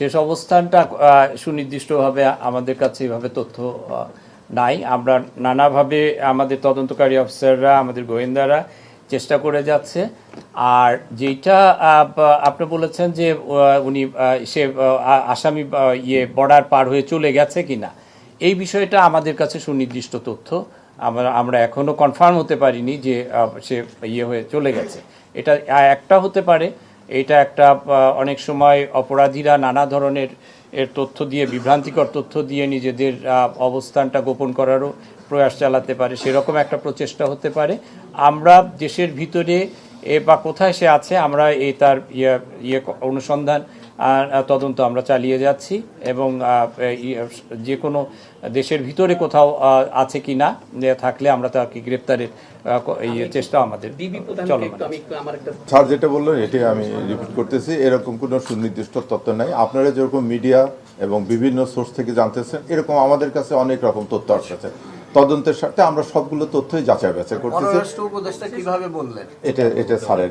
শেষ অবস্থানটা সুনির্দিষ্টভাবে আমাদের কাছে এভাবে তথ্য নাই। আমরা নানাভাবে আমাদের তদন্তকারী অফিসাররা, আমাদের গোয়েন্দারা চেষ্টা করে যাচ্ছে। আর যেটা আপনি বলেছেন যে উনি সে আসামি ইয়ে বর্ডার পার হয়ে চলে গেছে কিনা, এই বিষয়টা আমাদের কাছে সুনির্দিষ্ট তথ্য। আমরা আমরা এখনও কনফার্ম হতে পারিনি যে সে ইয়ে হয়ে চলে গেছে। এটা একটা হতে পারে। এটা একটা অনেক সময় অপরাধীরা নানা ধরনের এর তথ্য দিয়ে, বিভ্রান্তিকর তথ্য দিয়ে নিজেদের অবস্থানটা গোপন করারও প্রয়াস চালাতে পারে। সেরকম একটা প্রচেষ্টা হতে পারে। আমরা দেশের ভিতরে এ বা কোথায় সে আছে আমরা এই তার ইয়ে ইয়ে অনুসন্ধান তদন্ত আমরা চালিয়ে যাচ্ছি এবং আহ, যে কোনো দেশের ভিতরে কোথাও আছে কি না থাকলে আমরা তাকে গ্রেপ্তারের ইয়ে চেষ্টা আমাদের স্যার যেটা বললেন এটাই আমি রিপিট করতেছি এরকম কোনো সুনির্দিষ্ট তথ্য নাই। আপনারা যেরকম মিডিয়া এবং বিভিন্ন সোর্স থেকে জানতেছেন এরকম আমাদের কাছে অনেক রকম তথ্য আসছে তদন্তের সাথে আমরা সবগুলো তথ্যই যাচাই বাছাই করতেছি। কীভাবে বললেন? এটা এটা স্যারের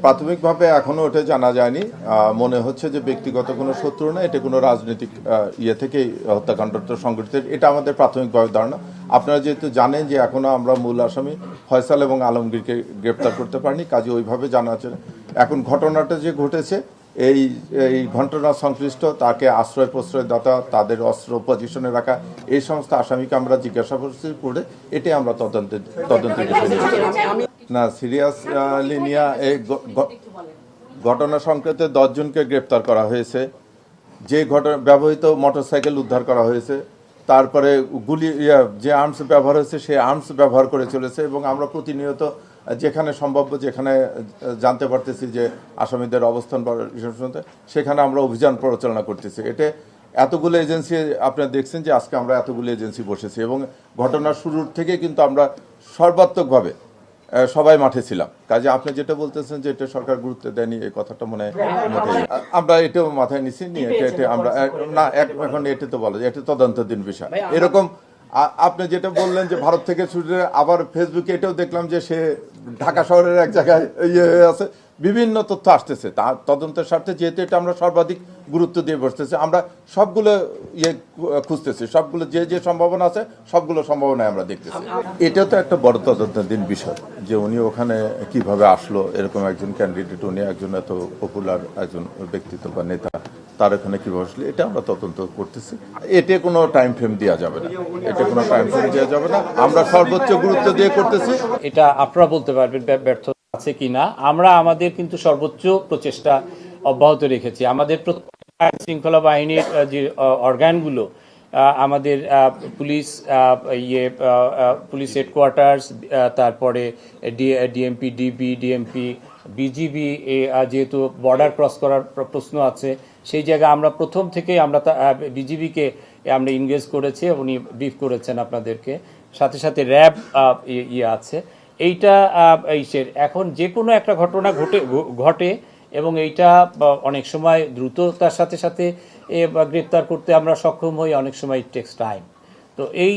প্রাথমিকভাবে এখনও ওটা জানা যায়নি। আহ, মনে হচ্ছে যে ব্যক্তিগত কোনো শত্রু না এটা কোনো রাজনৈতিক ইয়ে থেকেই হত্যাকাণ্ডটা সংঘটিত। এটা আমাদের প্রাথমিকভাবে ধারণা। আপনারা যেহেতু জানেন যে এখনও আমরা মূল আসামি ফয়সাল এবং আলমগীরকে গ্রেপ্তার করতে পারিনি কাজে ওইভাবে জানা আছে এখন ঘটনাটা যে ঘটেছে এই এই ঘটনা সংশ্লিষ্ট, তাকে আশ্রয় প্রশ্রয় দাতা, তাদের অস্ত্র পজিশনে রাখা, এই সমস্ত আসামিকে আমরা জিজ্ঞাসাবাদ করে এটাই আমরা বিষয় নিয়েছি না সিরিয়াসলি নিয়ে এই ঘটনা সংক্রান্তে দশজনকে গ্রেপ্তার করা হয়েছে। যে ঘটনা ব্যবহৃত মোটরসাইকেল উদ্ধার করা হয়েছে, তারপরে গুলি যে আর্মস ব্যবহার হয়েছে সেই আর্মস ব্যবহার করে চলেছে এবং আমরা প্রতিনিয়ত যেখানে সম্ভাব্য যেখানে জানতে পারতেছি যে আসামিদের অবস্থান সেখানে আমরা অভিযান পরিচালনা করতেছি। এটা এতগুলো এজেন্সি আপনারা দেখছেন যে আজকে আমরা এতগুলো এজেন্সি বসেছি এবং ঘটনার শুরুর থেকে কিন্তু আমরা সর্বাত্মকভাবে সবাই মাঠে ছিলাম। কাজে আপনি যেটা বলতেছেন যে এটা সরকার গুরুত্ব দেয়নি এই কথাটা মনে হয় আমরা এটাও মাথায় নিছি নিয়ে এটা এটা আমরা না এখন এটা তো বলা যায় এটা তদন্তাধীন বিষয়। এরকম আপনি যেটা বললেন যে ভারত থেকে ছুটে আবার ফেসবুকে এটাও দেখলাম যে সে ঢাকা শহরের এক জায়গায় ইয়ে হয়ে আছে। বিভিন্ন তথ্য আসতেছে। তার তদন্তের স্বার্থে যেহেতু এটা আমরা সর্বাধিক গুরুত্ব দিয়ে বসতেছি, আমরা সবগুলো ইয়ে খুঁজতেছি। সবগুলো যে যে সম্ভাবনা আছে, সবগুলো সম্ভাবনায় আমরা দেখতেছি। এটা তো একটা বড় তদন্তাধীন বিষয় যে উনি ওখানে কীভাবে আসলো, এরকম একজন ক্যান্ডিডেট উনি একজন এত পপুলার একজন ব্যক্তিত্ব বা নেতা। তার এখানে কীভাবে আসলে এটা আমরা তদন্ত করতেছি। এতে কোনো টাইম ফ্রেম দেওয়া যাবে না। এটা কোনো টাইম ফ্রেম দেওয়া যাবে না। আমরা সর্বোচ্চ গুরুত্ব দিয়ে করতেছি। এটা আপনারা বলতে পারবেন ব্য- ব্যর্থ আছে কিনা আমরা আমাদের কিন্তু সর্বোচ্চ প্রচেষ্টা অব্যাহত রেখেছি। আমাদের আইন শৃঙ্খলা বাহিনীর যে অর্গানগুলো আমাদের পুলিশ ইয়ে পুলিশ হেডকোয়ার্টার্স তারপরে ডিএমপি, ডিবি, ডিএমপি, বিজিবি যেহেতু বর্ডার ক্রস করার প্রশ্ন আছে সেই জায়গায় আমরা প্রথম থেকেই আমরা বিজিবিকে আমরা ইনগেজ করেছি, উনি ব্রিফ করেছেন আপনাদেরকে। সাথে সাথে র্যাব ইয়ে আছে। এইটা এইসের ইসের এখন যে কোনো একটা ঘটনা ঘটে ঘটে এবং এইটা অনেক সময় দ্রুততার সাথে সাথে গ্রেপ্তার করতে আমরা সক্ষম হই, অনেক সময় টেক্স টাইম তো এই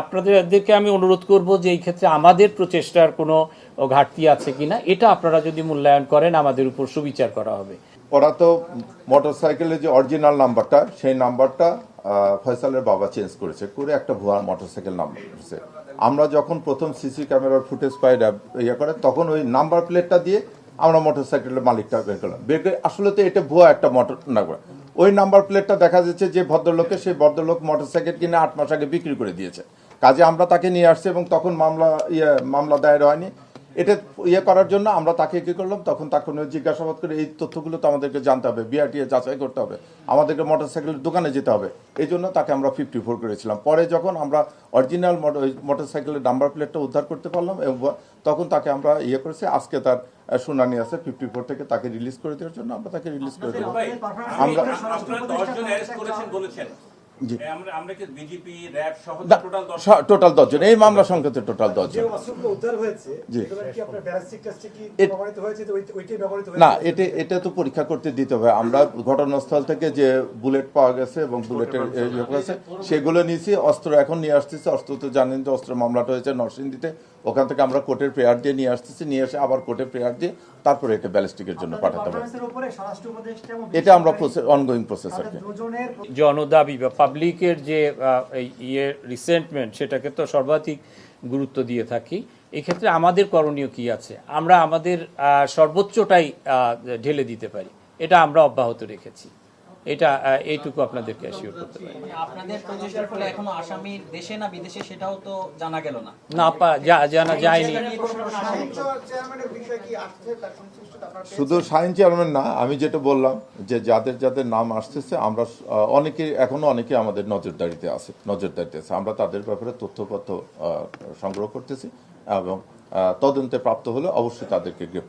আপনাদেরকে আমি অনুরোধ করব যে এই ক্ষেত্রে আমাদের প্রচেষ্টার কোনো ঘাটতি আছে কিনা, এটা আপনারা যদি মূল্যায়ন করেন, আমাদের উপর সুবিচার করা হবে। ওরা তো মোটরসাইকেলের যে অরিজিনাল নাম্বারটা, সেই নাম্বারটা ফয়সালের বাবা চেঞ্জ করেছে। করে একটা ভুয়া মোটরসাইকেল নাম্বার করেছে আমরা যখন প্রথম সিসি ক্যামেরার ফুটেজ পাই ইয়ে করে, তখন ওই নাম্বার প্লেটটা দিয়ে আমরা মোটরসাইকেলের মালিকটা বের করলাম। বের করে, আসলে তো এটা ভুয়া একটা মোটর নাম্বার ওই নাম্বার প্লেটটা দেখা যাচ্ছে যে ভদ্রলোককে সেই ভদ্রলোক মোটরসাইকেল কিনে আট মাস আগে বিক্রি করে দিয়েছে। কাজে আমরা তাকে নিয়ে আসছি এবং তখন মামলা ইয়ে মামলা দায়ের হয়নি। এটা ইয়ে করার জন্য আমরা তাকে কি করলাম? তখন তাকে জিজ্ঞাসাবাদ করে এই তথ্যগুলো তো আমাদেরকে জানতে হবে বিআরটিএ যাচাই করতে হবে আমাদেরকে মোটরসাইকেলের দোকানে যেতে হবে। এই জন্য তাকে আমরা ফিফটি ফোর করেছিলাম। পরে যখন আমরা অরিজিনাল মোটরসাইকেলের নাম্বার প্লেটটা উদ্ধার করতে পারলাম এবং তখন তাকে আমরা ইয়ে করেছি আজকে তার শুনানি আছে ফিফটি ফোর থেকে তাকে রিলিজ করে দেওয়ার জন্য। আমরা তাকে রিলিজ করে দেবো। আমরা টোটাল দশজন এই মামলা সংক্রান্ত টোটাল দশজন না এটা এটা তো পরীক্ষা করতে দিতে হবে। আমরা ঘটনাস্থল থেকে যে বুলেট পাওয়া গেছে এবং বুলেটের ইয়ে সেগুলো নিয়েছি। অস্ত্র এখন নিয়ে আসতেছি। অস্ত্র তো জানেন যে অস্ত্র মামলাটা হয়েছে নরসিংদীতে। ওখান থেকে আমরা কোর্টের প্রেয়ার দিয়ে নিয়ে আসতেছি। নিয়ে এসে আবার কোর্টের প্রেয়ার দিয়ে তারপরে একে ব্যালিস্টিকের জন্য পাঠাতে হবে। এটা আমরা অনগোয়িং প্রসেস আর জনদাবি বা পাবলিকের যে এই ইয়ে রিসেন্টমেন্ট সেটাকে তো সর্বাধিক গুরুত্ব দিয়ে থাকি। এক্ষেত্রে আমাদের করণীয় কি আছে? আমরা আমাদের সর্বোচ্চটাই ঢেলে দিতে পারি। এটা আমরা অব্যাহত রেখেছি। এটা এইটুকু আপনাদেরকে অ্যাসিওর করতে পারি। মানে আপনাদের প্রচেষ্টার ফলে এখনও আসামির দেশে না বিদেশে সেটাও তো জানা গেল না। না পা- যা- জানা যায়নি। শুধু সাইন চেয়ারম্যান না আমি যেটা বললাম যে যাদের যাদের নাম আসতেছে আমরা অনেকে এখনও অনেকে আমাদের নজরদারিতে আছে নজরদারিতে আছে। আমরা তাদের ব্যাপারে তথ্যপত্র সংগ্রহ করতেছি এবং তদন্তে প্রাপ্ত হলে অবশ্যই তাদেরকে গ্রেপ্তার